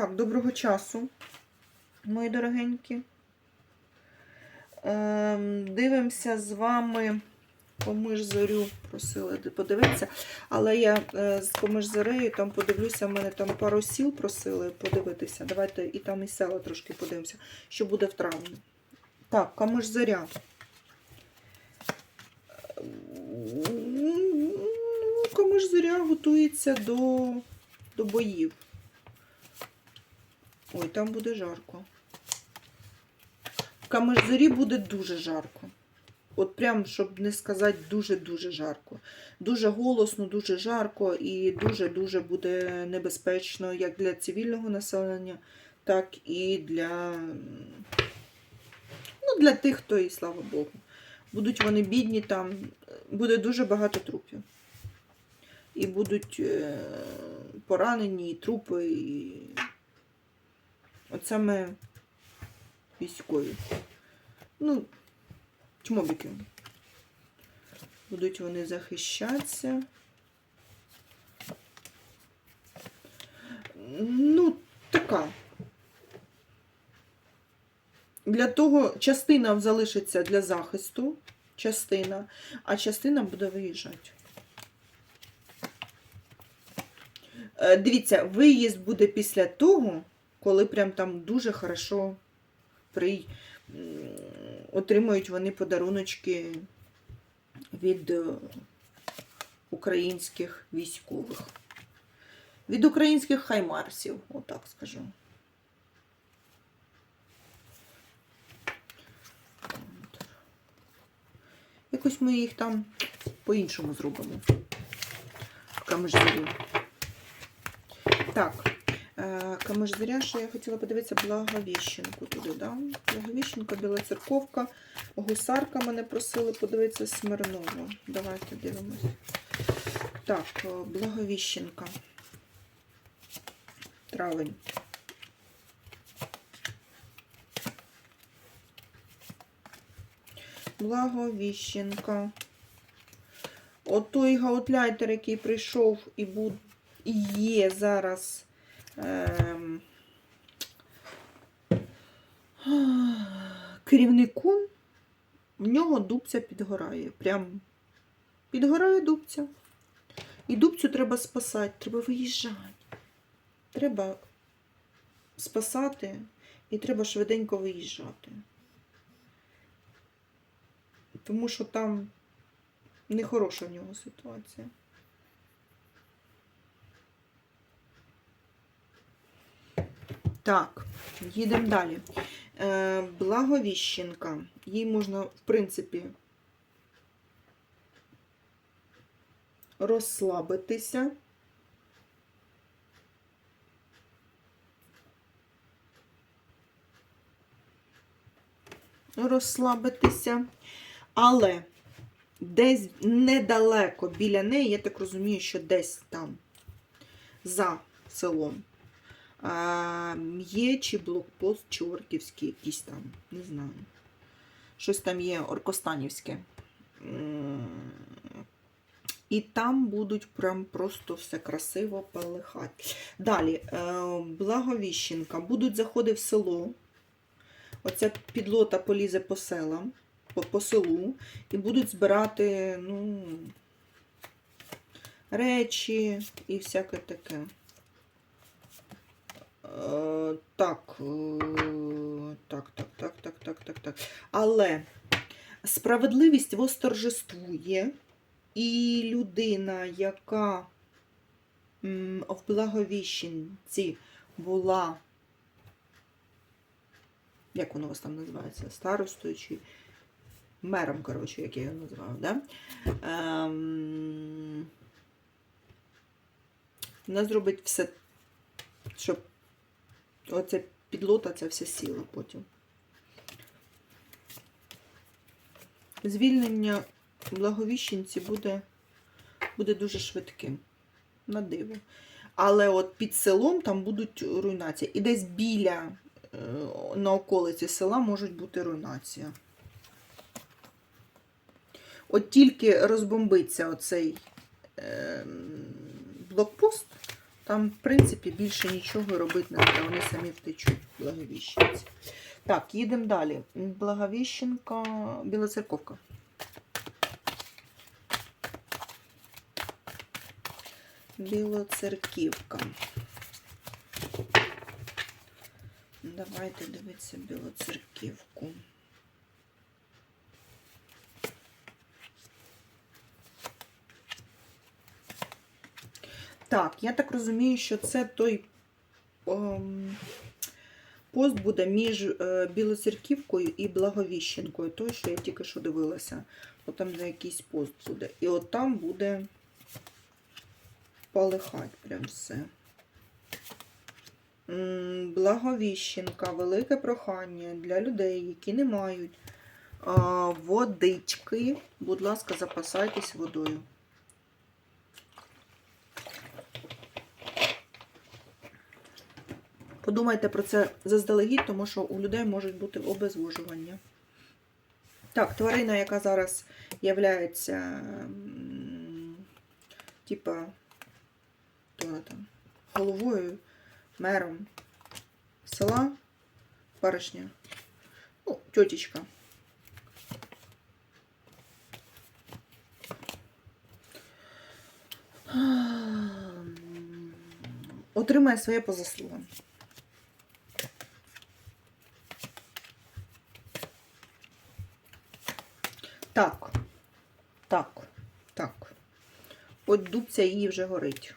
Так, доброго часу, мої дорогенькі. Ем, дивимося з вами поміж зорю, просили подивитися. Але я е, з поміж зорею там подивлюся, в мене там пару сіл просили подивитися. Давайте і там і села трошки подивимося, що буде в травні. Так, камиш зоря. Ну, Камиш зоря готується до, до боїв. Ой, там буде жарко. В Камержорі буде дуже жарко. От прям, щоб не сказати, дуже-дуже жарко. Дуже голосно, дуже жарко і дуже-дуже буде небезпечно як для цивільного населення, так і для, ну, для тих, хто і слава Богу. Будуть вони бідні, там буде дуже багато трупів. І будуть е, поранені, і трупи, і От саме військові. Ну, чмобіки. Будуть вони захищатися. Ну, така. Для того частина залишиться для захисту, частина, а частина буде виїжджати. Е, Дивіться, виїзд буде після того, коли прям там дуже хорошо при... отримують вони подаруночки від е, українських військових. Від українських хаймарсів, отак скажу. Якось ми їх там по-іншому зробимо. В камежзорі. Так. Е, Камежзаря, що я хотіла подивитися Благовіщенку туди, да? Благовіщенка, Біла церковка, гусарка мене просили подивитися Смирнову. Давайте дивимось. Так, е, Благовіщенка. Травень. Благовіщенка. От той гаутляйтер, який прийшов і був, і є зараз ем, керівником, в нього дубця підгорає. Прям підгорає дубця. І дубцю треба спасати, треба виїжджати. Треба спасати і треба швиденько виїжджати. Тому що там нехороша в нього ситуація. Так, їдемо далі. Е, Благовіщенка. Їй можна, в принципі, розслабитися. Розслабитися. Але десь недалеко біля неї, я так розумію, що десь там за селом є чи блокпост Чорківський, якийсь там, не знаю. Щось там є Оркостанівське. І там будуть прям просто все красиво полихати. Далі, е, Благовіщенка. Будуть заходи в село. Оця підлота полізе по селам, по, по селу, і будуть збирати, ну, речі і всяке таке. Е, Так, е, так, так, так, так, так, так, так. Але справедливість восторжествує, і людина, яка в Благовіщенці була, як воно у вас там називається, старостою чи мером, коротше, як я його називаю, да? Ем, вона зробить все, щоб Оце підлота, ця вся сіла потім. Звільнення благовіщенці буде, буде дуже швидким. На диво. Але от під селом там будуть руйнації. І десь біля, е, на околиці села можуть бути руйнація. От тільки розбомбиться оцей е, блокпост, Там, в принципі, більше нічого робити не треба, вони самі втечуть, благовіщенці. Так, їдемо далі. Благовіщенка, Білоцерковка. Білоцерківка. Давайте дивитися білоцерківку. Так, я так розумію, що це той ем, пост буде між е, Білоцерківкою і Благовіщенкою. Той, що я тільки що дивилася. От там де якийсь пост буде. І от там буде полихать прям все. Благовіщенка, велике прохання для людей, які не мають водички. Будь ласка, запасайтесь водою. Подумайте про це заздалегідь, тому що у людей можуть бути обезвожування. Так, тварина, яка зараз являється типа там, головою, мером села, баришня, ну, тьотечка. Отримає своє по заслугам. Так, так, так. От дубця її вже горить.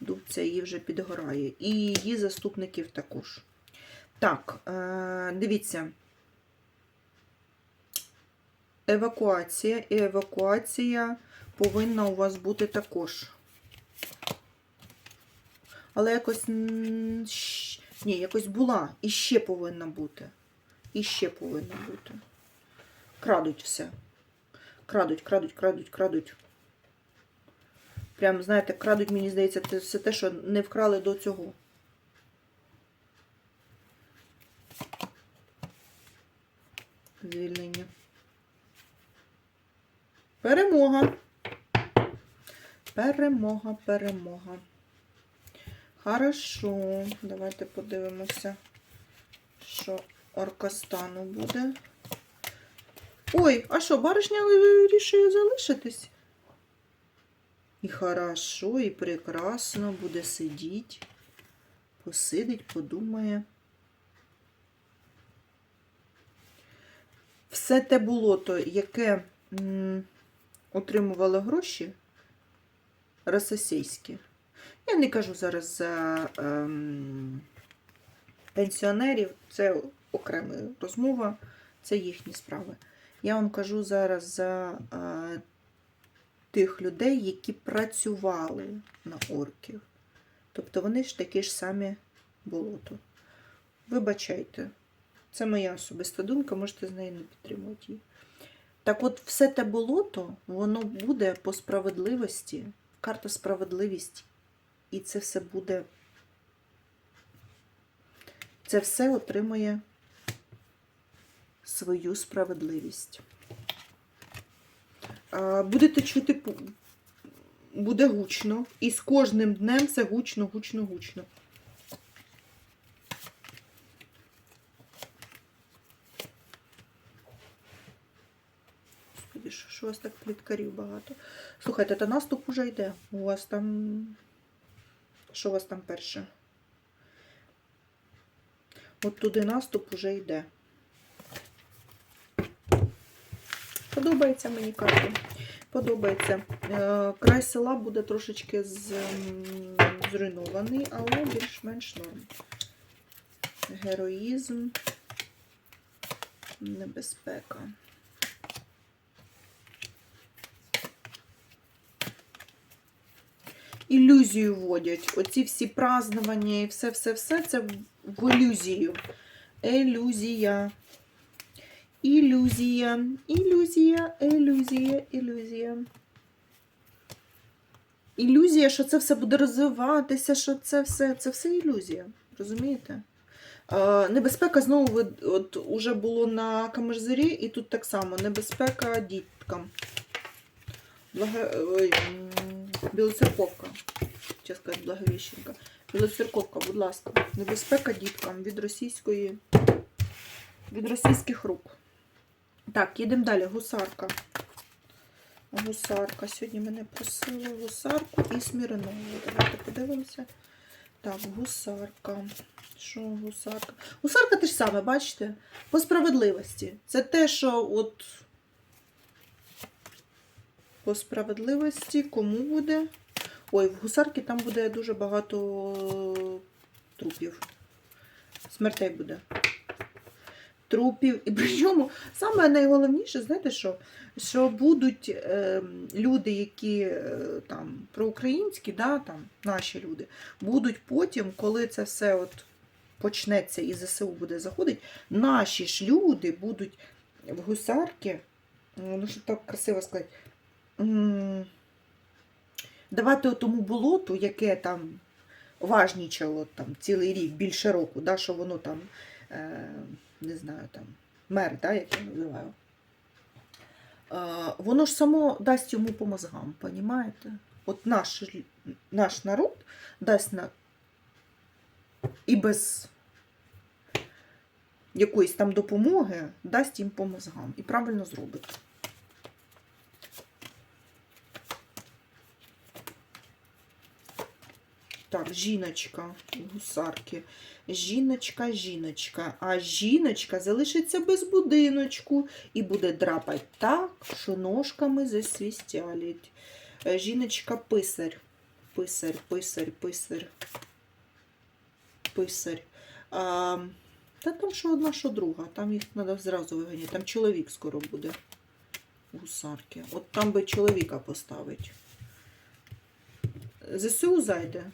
Дубця її вже підгорає. І її заступників також. Так, е, дивіться. Евакуація. І евакуація повинна у вас бути також. Але якось. Ні, якось була. І ще повинна бути. І ще повинна бути. Крадуть все. Крадуть, крадуть, крадуть, крадуть. Прям, знаєте, крадуть, мені здається, це все те, що не вкрали до цього. Звільнення. Перемога. Перемога, перемога. Хорошо. Давайте подивимося, що Оркостану буде. Ой, а що, баришня вирішує залишитись? І хорошо, і прекрасно буде сидіти. Посидить, подумає. Все те болото, яке м, отримувало гроші російські. Я не кажу зараз за ем, пенсіонерів, це окрема розмова, це їхні справи. Я вам кажу зараз за е, тих людей, які працювали на орків. Тобто вони ж такі ж самі болото. Вибачайте, це моя особиста думка, можете з нею не підтримувати її. Так от, все те болото, воно буде по справедливості, карта справедливість, і це все буде. Це все отримує свою справедливість. Будете чути, буде гучно, і з кожним днем це гучно, гучно, гучно. Що у вас так пліткарів багато? Слухайте, та наступ уже йде. У вас там. Що у вас там перше? От туди наступ уже йде. Подобається мені карта. Подобається. Е, Край села буде трошечки зруйнований, але більш-менш норм. Героїзм, небезпека. Ілюзію вводять. Оці всі празднування і все-все-все це в ілюзію. Елюзія. Ілюзія, ілюзія, ілюзія, ілюзія. Ілюзія, що це все буде розвиватися, що це все, це все ілюзія. Розумієте? Небезпека знову от, уже було на Камерзері, і тут так само небезпека діткам. Білоцерковка. Чи сказати Благовіщенка. Білоцерковка, будь ласка. Небезпека діткам від російської. Від російських рук. Так, їдемо далі. Гусарка. Гусарка. Сьогодні мене просили гусарку і сміринову. Давайте подивимося. Так, гусарка. Що гусарка? Гусарка те ж саме, бачите? По справедливості. Це те, що от по справедливості кому буде. Ой, в гусарки там буде дуже багато трупів. Смертей буде. Трупів. І причому саме найголовніше, знаєте що? Що будуть е, люди, які е, там проукраїнські, да, там, наші люди, будуть потім, коли це все от почнеться і ЗСУ буде заходити, наші ж люди будуть в гусарки, ну що так красиво сказати, давати тому болоту, яке там важнічало там цілий рік, більше року, да, що воно там, е, не знаю, там, мер, да, як я називаю. Е, воно ж само дасть йому по мозгам, понімаєте? От наш, наш народ дасть на і без якоїсь там допомоги дасть їм по мозгам і правильно зробить. Так, жіночка, гусарки. Жіночка, жіночка. А жіночка залишиться без будиночку і буде драпать так, що ножками засвістялять. Е, Жіночка писар. Писар, писар, писар. Писар. А, та там що одна, що друга. Там їх треба зразу виганяти. Там чоловік скоро буде. Гусарки. От там би чоловіка поставить. ЗСУ зайде.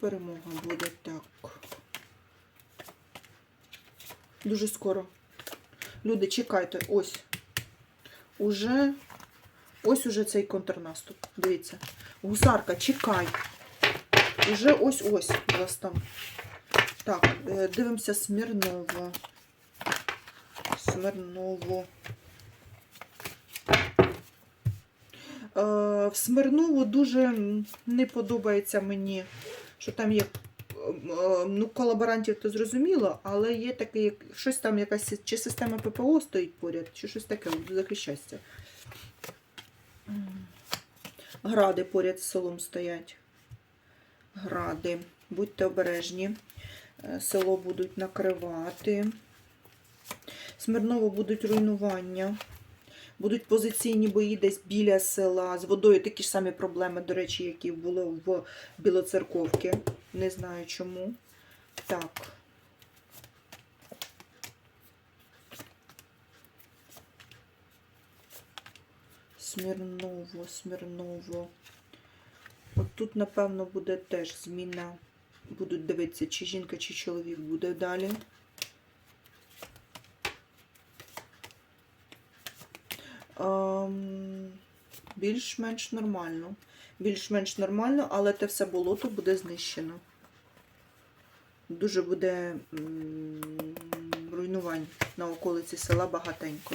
Перемога буде так. Дуже скоро. Люди, чекайте, ось. Уже. Ось уже цей контрнаступ. Дивіться. Гусарка, чекай. Уже ось-ось у вас там. Так, е, дивимося Смірново. Смирново. Е, В Смирново дуже не подобається мені, що там є е, ну, колаборантів, то зрозуміло, але є таке, як- щось там якась чи система ППО стоїть поряд, чи щось таке. М. Гради поряд з селом стоять. Гради. Будьте обережні. Е, Село будуть накривати. Смирново будуть руйнування. Будуть позиційні бої десь біля села. З водою такі ж самі проблеми, до речі, які були в Білоцерковці. Не знаю чому. Так. Смірново, Смірново. От тут, напевно, буде теж зміна. Будуть дивитися, чи жінка, чи чоловік буде далі. Більш-менш нормально. Більш-менш нормально, але те все болото буде знищено. Дуже буде руйнувань на околиці села багатенько.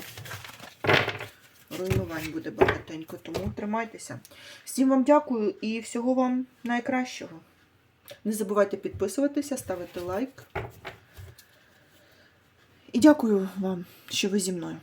Руйнувань буде багатенько, тому тримайтеся. Всім вам дякую і всього вам найкращого. Не забувайте підписуватися, ставити лайк. І дякую вам, що ви зі мною.